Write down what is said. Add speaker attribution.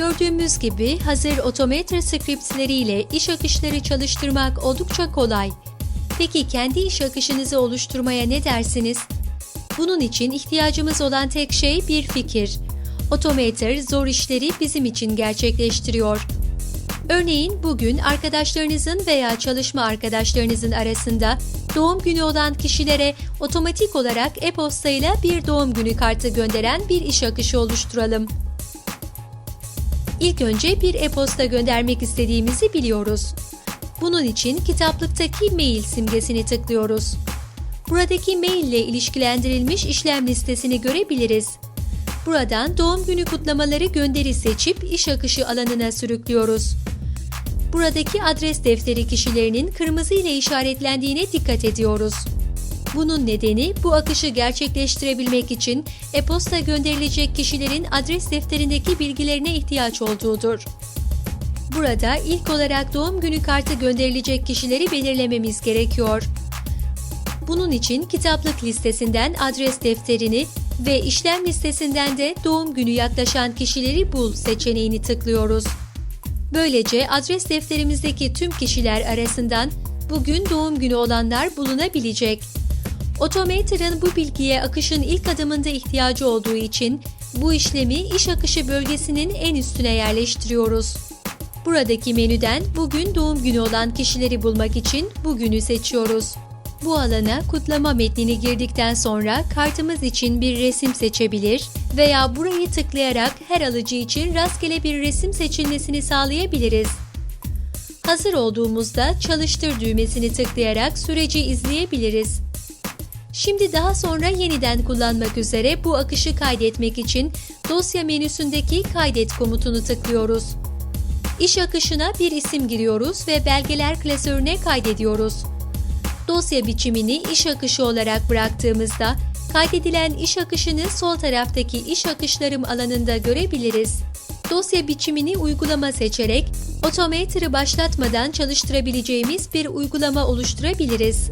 Speaker 1: Gördüğümüz gibi hazır Automator scriptleriyle iş akışları çalıştırmak oldukça kolay. Peki kendi iş akışınızı oluşturmaya ne dersiniz? Bunun için ihtiyacımız olan tek şey bir fikir. Automator zor işleri bizim için gerçekleştiriyor. Örneğin bugün arkadaşlarınızın veya çalışma arkadaşlarınızın arasında doğum günü olan kişilere otomatik olarak e-postayla bir doğum günü kartı gönderen bir iş akışı oluşturalım. İlk önce bir e-posta göndermek istediğimizi biliyoruz. Bunun için kitaplıktaki mail simgesini tıklıyoruz. Buradaki mail ile ilişkilendirilmiş işlem listesini görebiliriz. Buradan doğum günü kutlamaları gönderi seçip iş akışı alanına sürüklüyoruz. Buradaki adres defteri kişilerinin kırmızı ile işaretlendiğine dikkat ediyoruz. Bunun nedeni bu akışı gerçekleştirebilmek için e-posta gönderilecek kişilerin adres defterindeki bilgilerine ihtiyaç olduğudur. Burada ilk olarak doğum günü kartı gönderilecek kişileri belirlememiz gerekiyor. Bunun için kitaplık listesinden adres defterini ve işlem listesinden de doğum günü yaklaşan kişileri bul seçeneğini tıklıyoruz. Böylece adres defterimizdeki tüm kişiler arasından bugün doğum günü olanlar bulunabilecek. Automator'ın bu bilgiye akışın ilk adımında ihtiyacı olduğu için bu işlemi iş akışı bölgesinin en üstüne yerleştiriyoruz. Buradaki menüden bugün doğum günü olan kişileri bulmak için bugünü seçiyoruz. Bu alana kutlama metnini girdikten sonra kartımız için bir resim seçebilir veya burayı tıklayarak her alıcı için rastgele bir resim seçilmesini sağlayabiliriz. Hazır olduğumuzda çalıştır düğmesini tıklayarak süreci izleyebiliriz. Şimdi daha sonra yeniden kullanmak üzere bu akışı kaydetmek için dosya menüsündeki kaydet komutunu tıklıyoruz. İş akışına bir isim giriyoruz ve belgeler klasörüne kaydediyoruz. Dosya biçimini iş akışı olarak bıraktığımızda kaydedilen iş akışını sol taraftaki iş akışlarım alanında görebiliriz. Dosya biçimini uygulama seçerek Automator'ı başlatmadan çalıştırabileceğimiz bir uygulama oluşturabiliriz.